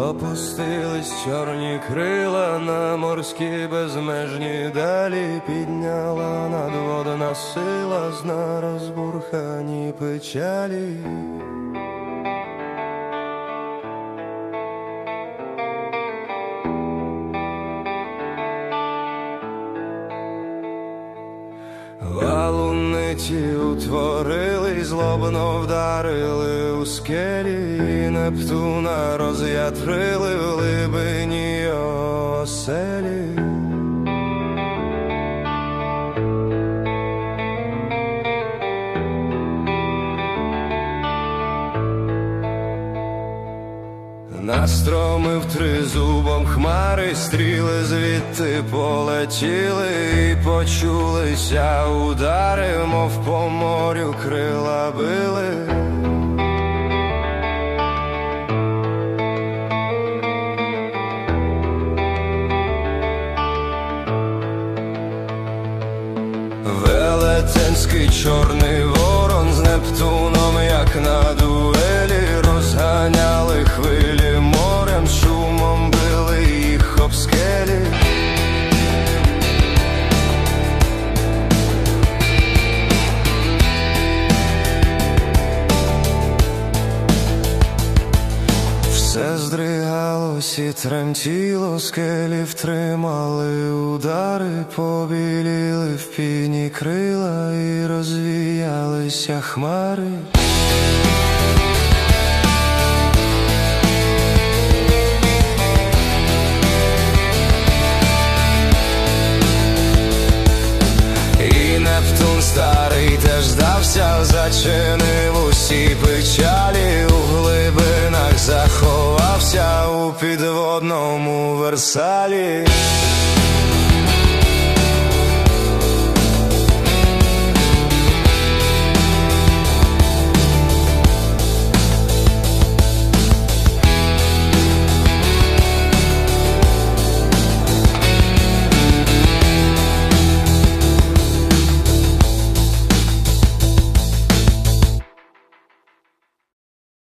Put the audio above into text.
Опустились чорні крила на морські безмежні далі, підняла надводна сила, зна розбурхані печалі. Валуниці злобно вдарили у скелі, і Нептуна роз'ятрили в глибині оселі. Настромив тризубом хмари, стріли звідти полетіли, і почулися удари, мов по морю крила били. Велетенський чорний ворон з Нептуном, як на Все здригалось і тремтіло, скелі втримали удари, побіліли в піні крила і розвіялися хмари. І Нептун старий теж здався, зачинив усі печалі, підводному версалі.